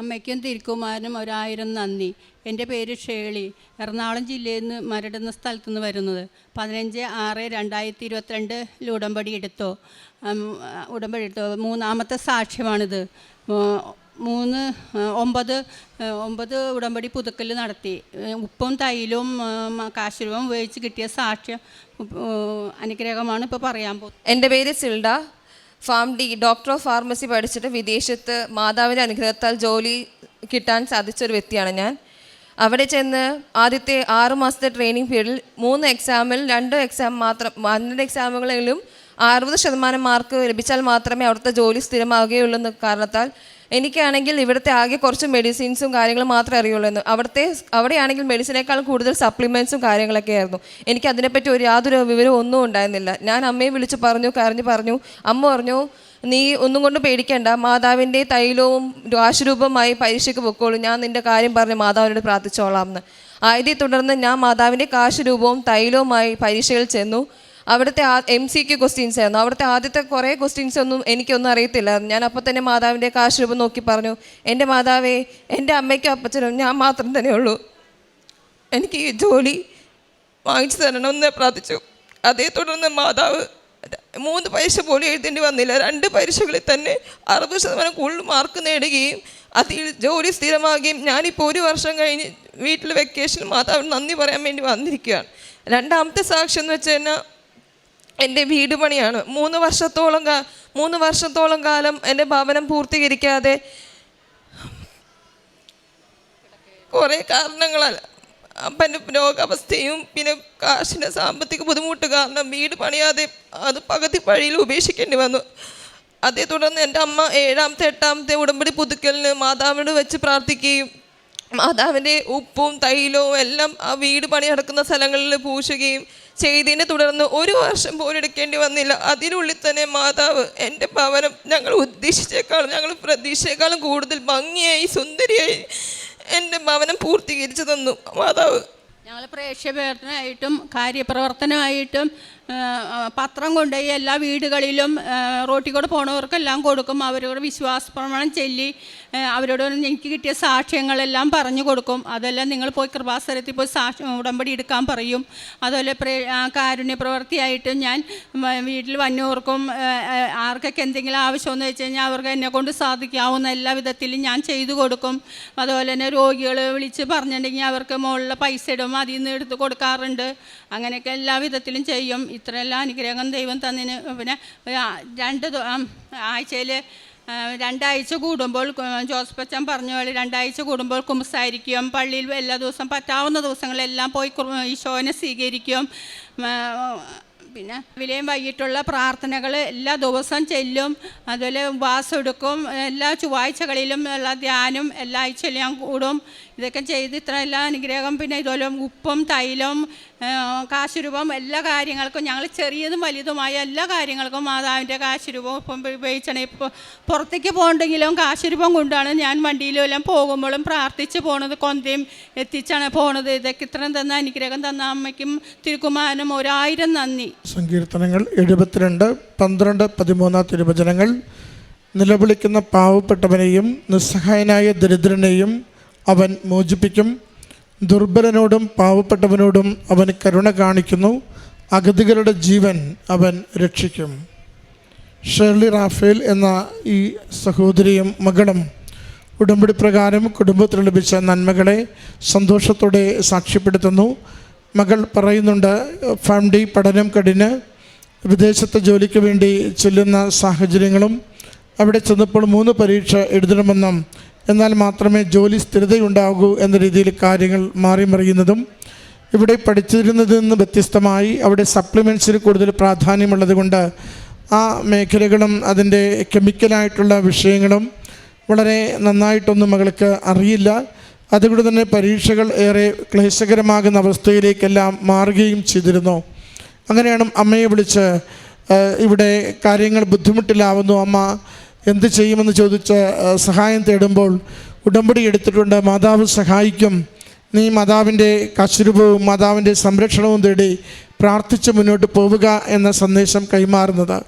അമ്മയ്ക്കും തിരുക്കുമാരനും ഒരായിരം നന്ദി. എന്റെ പേര് ഷേളി. എറണാകുളം ജില്ലയിൽ നിന്ന് മരടുന്ന സ്ഥലത്തു നിന്ന് വരുന്നത്. പതിനഞ്ച് ആറ് രണ്ടായിരത്തി ഇരുപത്തിരണ്ടിൽ ഉടമ്പടി എടുത്തോ. ഉടമ്പടി എടുത്തോ. മൂന്നാമത്തെ സാക്ഷ്യമാണിത്. മൂന്ന് ഒമ്പത് ഒമ്പത് ഉടമ്പടി പുതുക്കൽ നടത്തി. ഉപ്പും തൈലും കാശുരൂപം ഉപയോഗിച്ച് കിട്ടിയ സാക്ഷ്യം അനുഗ്രഹമാണ് ഇപ്പോൾ പറയാൻ പോകുന്നത്. എന്റെ പേര് Silda. Pharm D doctor of pharmacy പഠിച്ചിട്ട് വിദേശത്ത് മാതാവിന്റെ അനുഗ്രഹത്താൽ ജോലി കിട്ടാൻ സാധിച്ച ഒരു വ്യക്തിയാണ് ഞാൻ. അവിടെ ചെന്ന് ആദ്യത്തെ ആറ് മാസത്തെ ട്രെയിനിങ് പീരീഡിൽ മൂന്ന് എക്സാമിൽ രണ്ട് എക്സാം മാത്രം പന്ത്രണ്ട് എക്സാമുകളിലും അറുപത് ശതമാനം മാർക്ക് ലഭിച്ചാൽ മാത്രമേ അവിടുത്തെ ജോലി സ്ഥിരമാവുകയുള്ളൂ എന്ന കാരണത്താൽ എനിക്കാണെങ്കിൽ ഇവിടുത്തെ ആകെ കുറച്ച് മെഡിസിൻസും കാര്യങ്ങളും മാത്രമേ അറിയുള്ളൂ എന്ന്. അവിടുത്തെ അവിടെയാണെങ്കിൽ മെഡിസിനേക്കാൾ കൂടുതൽ സപ്ലിമെൻസും കാര്യങ്ങളൊക്കെ ആയിരുന്നു. എനിക്ക് അതിനെപ്പറ്റി ഒരു യാതൊരു വിവരവും ഒന്നും ഉണ്ടായിരുന്നില്ല. ഞാൻ അമ്മയെ വിളിച്ച് പറഞ്ഞു കരഞ്ഞു പറഞ്ഞു അമ്മ പറഞ്ഞു നീ ഒന്നും കൊണ്ട് പേടിക്കേണ്ട. മാതാവിന്റെ തൈലവും ആശുരൂപമായി പരീക്ഷയ്ക്ക് പൊക്കോളൂ. ഞാൻ നിന്റെ കാര്യം പറഞ്ഞ് മാതാവിനോട് പ്രാർത്ഥിച്ചോളാം എന്ന്. ആയതിനെ തുടർന്ന് ഞാൻ മാതാവിന്റെ കാശുരൂപവും തൈലവുമായി പരീക്ഷയിൽ ചെന്നു. അവിടുത്തെ എം സി ക്യു ക്വസ്റ്റ്യൻസ് ആയിരുന്നു. അവിടുത്തെ ആദ്യത്തെ കുറേ ക്വസ്റ്റ്യൻസ് ഒന്നും എനിക്കൊന്നും അറിയത്തില്ല ഞാൻ അപ്പോൾ തന്നെ മാതാവിന്റെ കാശ് രൂപം നോക്കി പറഞ്ഞു എന്റെ മാതാവേ എന്റെ അമ്മയ്ക്കും അപ്പച്ചനും ഞാൻ മാത്രം തന്നെ ഉള്ളൂ. എനിക്ക് ഈ ജോലി വാങ്ങിച്ചു തരണമെന്ന് പ്രാർത്ഥിച്ചു. അതേ തുടർന്ന് മാതാവ് മൂന്ന് പരീക്ഷ പോലും എഴുതേണ്ടി വന്നില്ല. രണ്ട് പരീക്ഷകളിൽ തന്നെ അറുപത് ശതമാനം കൂടുതൽ മാർക്ക് നേടുകയും അതിൽ ജോലി സ്ഥിരമാകുകയും ഞാനിപ്പോൾ ഒരു വർഷം കഴിഞ്ഞ് വീട്ടിൽ വെക്കേഷൻ മാതാവിന് നന്ദി പറയാൻ വേണ്ടി വന്നിരിക്കുകയാണ്. രണ്ടാമത്തെ സാക്ഷ്യം എന്ന് വെച്ച് കഴിഞ്ഞാൽ എന്റെ വീട് പണിയാണ്. മൂന്ന് വർഷത്തോളം കാ മൂന്ന് വർഷത്തോളം കാലം എന്റെ ഭവനം പൂർത്തീകരിക്കാതെ കുറേ കാരണങ്ങളാൽ അപ്പന്റെ രോഗാവസ്ഥയും പിന്നെ കാശിന്റെ സാമ്പത്തിക ബുദ്ധിമുട്ട് കാരണം വീട് പണിയാതെ അത് പകുതി വഴിയിൽ ഉപേക്ഷിക്കേണ്ടി വന്നു. അതേ തുടർന്ന് എന്റെ അമ്മ ഏഴാമത്തെ എട്ടാമത്തെ ഉടമ്പടി പുതുക്കലിന് മാതാവിനോട് വെച്ച് പ്രാർത്ഥിക്കുകയും മാതാവിന്റെ ഉപ്പും തൈലവും എല്ലാം ആ വീട് പണി നടക്കുന്ന സ്ഥലങ്ങളിൽ പൂശുകയും ചെയ്തതിനെ തുടർന്ന് ഒരു വർഷം പോലും എടുക്കേണ്ടി വന്നില്ല. അതിനുള്ളിൽ തന്നെ മാതാവ് എന്റെ ഭവനം ഞങ്ങൾ ഉദ്ദേശിച്ചേക്കാളും ഞങ്ങൾ പ്രതീക്ഷയെക്കാളും കൂടുതൽ ഭംഗിയായി സുന്ദരിയായി എന്റെ ഭവനം പൂർത്തീകരിച്ചു തന്നു. മാതാവ്. ഞങ്ങൾ പ്രേക്ഷകനായിട്ടും കാര്യപ്രവർത്തനമായിട്ടും പത്രം കൊണ്ടുപോയി എല്ലാ വീടുകളിലും റോട്ടി റോട്ടിൽ കൂടെ പോണവർക്കെല്ലാം കൊടുക്കും. അവരോട് വിശ്വാസ പ്രമാണം ചൊല്ലി അവരോട് എനിക്ക് കിട്ടിയ സാക്ഷ്യങ്ങളെല്ലാം പറഞ്ഞു കൊടുക്കും. അതെല്ലാം നിങ്ങൾ പോയി കൃപാസ്ഥലത്തിൽ പോയി സാക്ഷ്യം ഉടമ്പടി എടുക്കാൻ പറയും. അതുപോലെ പ്രേ കാരുണ്യ പ്രവൃത്തിയായിട്ട് ഞാൻ വീട്ടിൽ വന്നവർക്കും ആർക്കൊക്കെ എന്തെങ്കിലും ആവശ്യമെന്ന് വെച്ച് കഴിഞ്ഞാൽ അവർക്ക് എന്നെ കൊണ്ട് സാധിക്കാവുന്ന എല്ലാ വിധത്തിലും ഞാൻ ചെയ്തു കൊടുക്കും. അതുപോലെ തന്നെ രോഗികൾ വിളിച്ച് പറഞ്ഞിട്ടുണ്ടെങ്കിൽ അവർക്ക് മുകളിലെ പൈസ ഇടും. അതിൽ നിന്ന് എടുത്ത് കൊടുക്കാറുണ്ട്. അങ്ങനെയൊക്കെ എല്ലാ വിധത്തിലും ചെയ്യും. ഇത്രയെല്ലാം അനുഗ്രഹം ദൈവം തന്നതിന് പിന്നെ രണ്ട് ആഴ്ചയിൽ രണ്ടാഴ്ച കൂടുമ്പോൾ ജോസഫ് അച്ഛൻ പറഞ്ഞ പോലെ രണ്ടാഴ്ച കൂടുമ്പോൾ കുമ്പസായിരിക്കും. പള്ളിയിൽ എല്ലാ ദിവസം പറ്റാവുന്ന ദിവസങ്ങളെല്ലാം പോയി ഈശോനെ സ്വീകരിക്കും. പിന്നെ വിലയും വൈകിട്ടുള്ള പ്രാർത്ഥനകൾ എല്ലാ ദിവസവും ചെല്ലും. അതുപോലെ ഉപവാസം എടുക്കും. എല്ലാ ചൊവ്വാഴ്ചകളിലും ഉള്ള ധ്യാനം എല്ലാ ആഴ്ചയിലും ഞാൻ കൂടും. ഇതൊക്കെ ചെയ്ത് ഇത്ര എല്ലാ അനുഗ്രഹം പിന്നെ ഇതുപോലെ ഉപ്പും തൈലം കാശുരൂപം എല്ലാ കാര്യങ്ങൾക്കും ഞങ്ങൾ ചെറിയതും വലിയതുമായ എല്ലാ കാര്യങ്ങൾക്കും മാതാവിന്റെ കാശുരൂപം ഇപ്പം ഉപയോഗിച്ചാണ്. ഇപ്പോൾ പുറത്തേക്ക് പോകണ്ടെങ്കിലും കാശുരൂപം കൊണ്ടാണ് ഞാൻ വണ്ടിയിലും എല്ലാം പോകുമ്പോഴും പ്രാർത്ഥിച്ച് പോണത് കൊന്തയും എത്തിച്ചാണ് പോണത്. ഇതൊക്കെ ഇത്രയും തന്ന അനുഗ്രഹം തന്ന അമ്മയ്ക്കും തിരുക്കുമാരനും ഒരായിരം നന്ദി. സങ്കീർത്തനങ്ങൾ എഴുപത്തിരണ്ട് പന്ത്രണ്ട് പതിമൂന്ന് തിരുവചനങ്ങൾ. നിലവിളിക്കുന്ന പാവപ്പെട്ടവനെയും നിസ്സഹായനായ ദരിദ്രനെയും അവൻ മോചിപ്പിക്കും. ദുർബലനോടും പാവപ്പെട്ടവനോടും അവൻ കരുണ കാണിക്കുന്നു. അഗതികളുടെ ജീവൻ അവൻ രക്ഷിക്കും. ഷേർലി റാഫേൽ എന്ന ഈ സഹോദരിയും മകളും ഉടമ്പടി പ്രകാരം കുടുംബത്തിൽ ലഭിച്ച നന്മകളെ സന്തോഷത്തോടെ സാക്ഷ്യപ്പെടുത്തുന്നു. മകൾ പറയുന്നുണ്ട് ഫാമിലി പഠനം കടിന് വിദേശത്തെ ജോലിക്ക് വേണ്ടി ചെല്ലുന്ന സാഹചര്യങ്ങളും അവിടെ ചെന്നപ്പോൾ മൂന്ന് പരീക്ഷ എഴുതണമെന്നും എന്നാൽ മാത്രമേ ജോലി സ്ഥിരതയുണ്ടാകൂ എന്ന രീതിയിൽ കാര്യങ്ങൾ മാറി മറിയുന്നതും ഇവിടെ പഠിച്ചിരുന്നതിൽ നിന്ന് വ്യത്യസ്തമായി അവിടെ സപ്ലിമെൻസിന് കൂടുതൽ പ്രാധാന്യമുള്ളത് കൊണ്ട് ആ മേഖലകളും അതിന്റെ കെമിക്കലായിട്ടുള്ള വിഷയങ്ങളും വളരെ നന്നായിട്ടൊന്നും മകൾക്ക് അറിയില്ല. അതുകൊണ്ട് തന്നെ പരീക്ഷകൾ ഏറെ ക്ലേശകരമാകുന്ന അവസ്ഥയിലേക്കെല്ലാം മാറുകയും ചെയ്തിരുന്നു. അങ്ങനെയാണ് അമ്മയെ വിളിച്ച് ഇവിടെ കാര്യങ്ങൾ ബുദ്ധിമുട്ടിലാവുന്നു അമ്മ എന്ത് ചെയ്യുമെന്ന് ചോദിച്ച് സഹായം തേടുമ്പോൾ ഉടമ്പടി എടുത്തിട്ടുണ്ട് മാതാവ് സഹായിക്കും. നീ മാതാവിന്റെ കശുരൂപവും മാതാവിന്റെ സംരക്ഷണവും തേടി പ്രാർത്ഥിച്ച് മുന്നോട്ട് പോവുക എന്ന സന്ദേശം കൈമാറുന്നത്.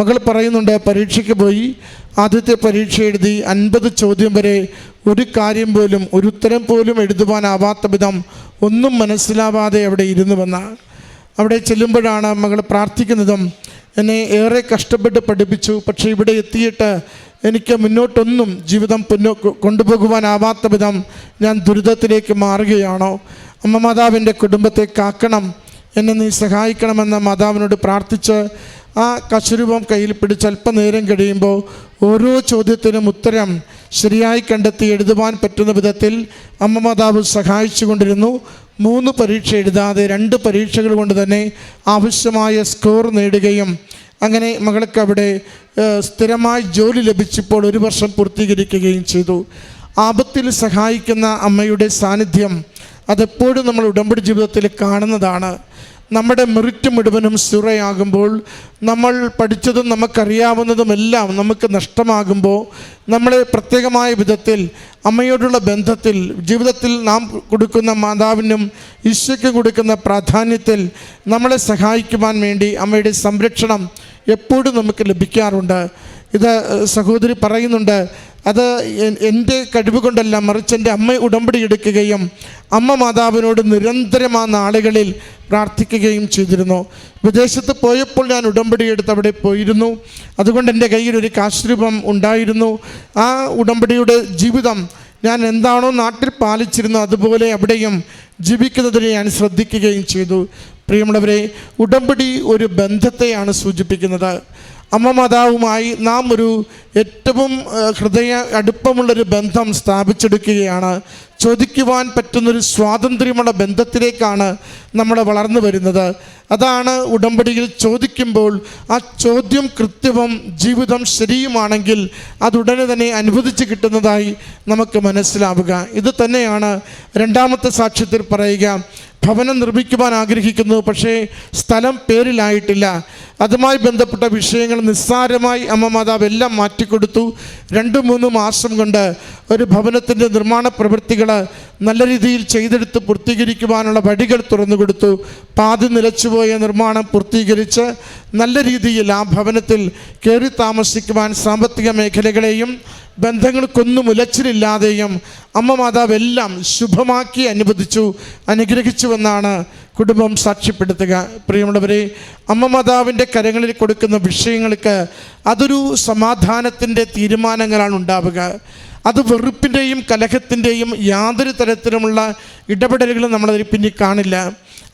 മകൾ പറയുന്നുണ്ട് പരീക്ഷയ്ക്ക് പോയി ആദ്യത്തെ പരീക്ഷ എഴുതി അൻപത് ചോദ്യം വരെ ഒരു കാര്യം പോലും ഒരു ഉത്തരം പോലും എഴുതുവാനാവാത്ത വിധം ഒന്നും മനസ്സിലാവാതെ അവിടെ ഇരുന്നുവെന്ന അവിടെ ചെല്ലുമ്പോഴാണ് മകൾ പ്രാർത്ഥിക്കുന്നതും എന്നെ ഏറെ കഷ്ടപ്പെട്ട് പഠിപ്പിച്ചു. പക്ഷേ ഇവിടെ എത്തിയിട്ട് എനിക്ക് മുന്നോട്ടൊന്നും ജീവിതം പിന്നോ കൊണ്ടുപോകുവാനാവാത്ത വിധം ഞാൻ ദുരിതത്തിലേക്ക് മാറുകയാണോ? അമ്മ മാതാവിന്റെ കുടുംബത്തെ കാക്കണം. എന്നെ നീ സഹായിക്കണമെന്ന് മാതാവിനോട് പ്രാർത്ഥിച്ച് ആ കശുരൂപം കയ്യിൽ പിടിച്ച് അല്പനേരം കഴിയുമ്പോൾ ഓരോ ചോദ്യത്തിനും ഉത്തരം ശരിയായി കണ്ടെത്തി എഴുതുവാൻ പറ്റുന്ന വിധത്തിൽ അമ്മ മാതാവ് സഹായിച്ചു കൊണ്ടിരുന്നു മൂന്ന് പരീക്ഷ എഴുതാതെ രണ്ട് പരീക്ഷകൾ കൊണ്ട് തന്നെ ആവശ്യമായ സ്കോർ നേടുകയും അങ്ങനെ മകൾക്ക് അവിടെ സ്ഥിരമായി ജോലി ലഭിച്ചപ്പോൾ ഒരു വർഷം പൂർത്തീകരിക്കുകയും ചെയ്തു. ആപത്തിൽ സഹായിക്കുന്ന അമ്മയുടെ സാന്നിധ്യം അതെപ്പോഴും നമ്മൾ ഉടമ്പടി ജീവിതത്തിൽ കാണുന്നതാണ്. നമ്മുടെ മെറിറ്റ് മുഴുവനും സുറയാകുമ്പോൾ നമ്മൾ പഠിച്ചതും നമുക്കറിയാവുന്നതുമെല്ലാം നമുക്ക് നഷ്ടമാകുമ്പോൾ നമ്മളെ പ്രത്യേകമായ വിധത്തിൽ അമ്മയോടുള്ള ബന്ധത്തിൽ ജീവിതത്തിൽ നാം കൊടുക്കുന്ന മാതാവിനും ഈശോയ്ക്കും കൊടുക്കുന്ന പ്രാധാന്യത്തിൽ നമ്മളെ സഹായിക്കുവാൻ വേണ്ടി അമ്മയുടെ സംരക്ഷണം എപ്പോഴും നമുക്ക് ലഭിക്കാറുണ്ട്. ഇത് സഹോദരി പറയുന്നുണ്ട് അത് എന്റെ കഴിവ് കൊണ്ടല്ല മറിച്ച് എന്റെ അമ്മ ഉടമ്പടി എടുക്കുകയും അമ്മ മാതാവിനോട് നിരന്തരം ആ നാളുകളിൽ പ്രാർത്ഥിക്കുകയും ചെയ്തിരുന്നു. വിദേശത്ത് പോയപ്പോൾ ഞാൻ ഉടമ്പടി എടുത്ത് അവിടെ പോയിരുന്നു. അതുകൊണ്ട് എന്റെ കയ്യിൽ ഒരു കാശ്രൂപം ഉണ്ടായിരുന്നു. ആ ഉടമ്പടിയുടെ ജീവിതം ഞാൻ എന്താണോ നാട്ടിൽ പാലിച്ചിരുന്നു അതുപോലെ അവിടെയും ജീവിക്കുന്നതിനെ ഞാൻ ശ്രദ്ധിക്കുകയും ചെയ്തു. പ്രിയമുള്ളവരെ ഉടമ്പടി ഒരു ബന്ധത്തെയാണ് സൂചിപ്പിക്കുന്നത്. അമ്മ മാതാവുമായി നാം ഒരു ഏറ്റവും ഹൃദയ അടുപ്പമുള്ളൊരു ബന്ധം സ്ഥാപിച്ചെടുക്കുകയാണ്. ചോദിക്കുവാൻ പറ്റുന്നൊരു സ്വാതന്ത്ര്യമുള്ള ബന്ധത്തിലേക്കാണ് നമ്മൾ വളർന്നു വരുന്നത്. അതാണ് ഉടമ്പടിയിൽ ചോദിക്കുമ്പോൾ ആ ചോദ്യം കൃത്യവും ജീവിതം ശരിയുമാണെങ്കിൽ അതുടനെ തന്നെ അനുവദിച്ച് കിട്ടുന്നതായി നമുക്ക് മനസ്സിലാവുക. ഇത് തന്നെയാണ് രണ്ടാമത്തെ സാക്ഷ്യത്തിൽ പറയുക. ഭവനം നിർമ്മിക്കുവാൻ ആഗ്രഹിക്കുന്നു പക്ഷേ സ്ഥലം പേരിലായിട്ടില്ല. അതുമായി ബന്ധപ്പെട്ട വിഷയങ്ങൾ നിസ്സാരമായി അമ്മ മാതാവ് എല്ലാം മാറ്റിക്കൊടുത്തു. രണ്ട് മൂന്ന് മാസം കൊണ്ട് ഒരു ഭവനത്തിന്റെ നിർമ്മാണ പ്രവൃത്തികൾ നല്ല രീതിയിൽ ചെയ്തെടുത്ത് പൂർത്തീകരിക്കുവാനുള്ള വഴികൾ തുറന്നു കൊടുത്തു. പാതി നിലച്ചുപോയ നിർമ്മാണം പൂർത്തീകരിച്ച് നല്ല രീതിയിൽ ആ ഭവനത്തിൽ കയറി താമസിക്കുവാൻ സാമ്പത്തിക മേഖലകളെയും ബന്ധങ്ങൾക്കൊന്നും ഉലച്ചിലില്ലാതെയും അമ്മ മാതാവ് എല്ലാം ശുഭമാക്കി അനുവദിച്ചു അനുഗ്രഹിച്ചുവെന്നാണ് കുടുംബം സാക്ഷ്യപ്പെടുത്തുക. പ്രിയമുള്ളവരെ അമ്മ മാതാവിന്റെ കരങ്ങളിൽ കൊടുക്കുന്ന വിഷയങ്ങൾക്ക് അതൊരു സമാധാനത്തിന്റെ തീരുമാനങ്ങളാണ് ഉണ്ടാവുക. അത് വെറുപ്പിന്റെയും കലഹത്തിന്റെയും യാതൊരു തരത്തിലുമുള്ള ഇടപെടലുകളും നമ്മളതിൽ പിന്നിൽ കാണില്ല.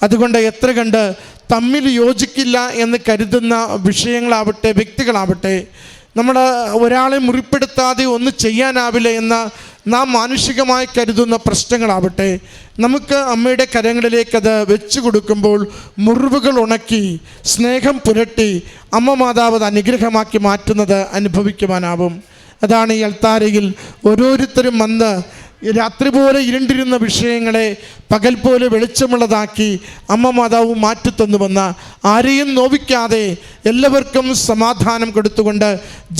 അതുകൊണ്ട് എത്ര കണ്ട് തമ്മിൽ യോജിക്കില്ല എന്ന് കരുതുന്ന വിഷയങ്ങളാവട്ടെ വ്യക്തികളാവട്ടെ നമ്മൾ ഒരാളെ മുറിപ്പെടുത്താതെ ഒന്നും ചെയ്യാനാവില്ല എന്ന നാം മാനുഷികമായി കരുതുന്ന പ്രശ്നങ്ങളാവട്ടെ നമുക്ക് അമ്മയുടെ കരങ്ങളിലേക്ക് അത് വെച്ചു കൊടുക്കുമ്പോൾ മുറിവുകൾ ഉണക്കി സ്നേഹം പുരട്ടി അമ്മ മാതാവ് അനുഗ്രഹമാക്കി മാറ്റുന്നത് അനുഭവിക്കുവാനാവും. അതാണ് ഈ അൾത്താരയിൽ ഓരോരുത്തരും വന്ന് രാത്രി പോലെ ഇരുണ്ടിരുന്ന വിഷയങ്ങളെ പകൽ പോലെ വെളിച്ചമുള്ളതാക്കി അമ്മ മാതാവ് മാറ്റിത്തന്നുവെന്ന ആരെയും നോവിക്കാതെ എല്ലാവർക്കും സമാധാനം കൊടുത്തുകൊണ്ട്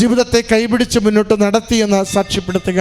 ജീവിതത്തെ കൈപിടിച്ച് മുന്നോട്ട് നടത്തിയെന്ന് സാക്ഷ്യപ്പെടുത്തുക.